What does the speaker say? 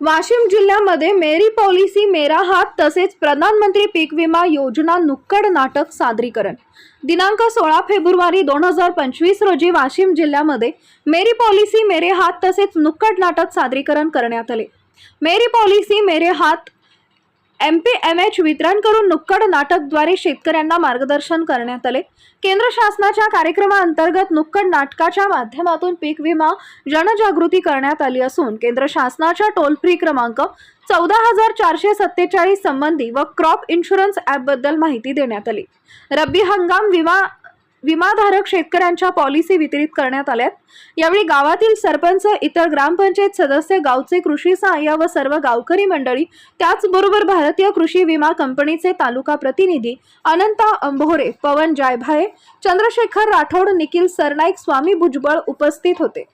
वाशिम जिल्ह्यामध्ये मेरी पॉलिसी मेरा हात तसेच प्रधानमंत्री पीक विमा योजना नुक्कड नाटक सादरीकरण. दिनांक सोळा फेब्रुवारी दोन हजार पंचवीस रोजी वाशिम जिल्ह्यामध्ये मेरी पॉलिसी मेरे हात तसेच नुक्कड नाटक सादरीकरण करण्यात आले. मेरी पॉलिसी मेरे हात एम पी एम एच वितरण करून नुक्कड नाटकद्वारे शेतकऱ्यांना मार्गदर्शन करण्यात आले. केंद्र शासनाच्या कार्यक्रमाअंतर्गत नुक्कड नाटकाच्या माध्यमातून पीक विमा जनजागृती करण्यात आली असून केंद्र शासनाच्या टोल फ्री क्रमांक चौदा हजार चारशे सत्तेचाळीस संबंधी व क्रॉप इन्शुरन्स ॲपबद्दल माहिती देण्यात आली. रब्बी हंगाम विमा विमाधारक शेतकऱ्यांच्या पॉलिसी वितरित करण्यात आल्यात. यावेळी गावातील सरपंच इतर ग्रामपंचायत सदस्य गावचे कृषी सहाय्य व सर्व गावकरी मंडळी त्याचबरोबर भारतीय कृषी विमा कंपनीचे तालुका प्रतिनिधी अनंता अंभोरे पवन जायभाये चंद्रशेखर राठोड निखिल सरनाईक स्वामी भुजबळ उपस्थित होते.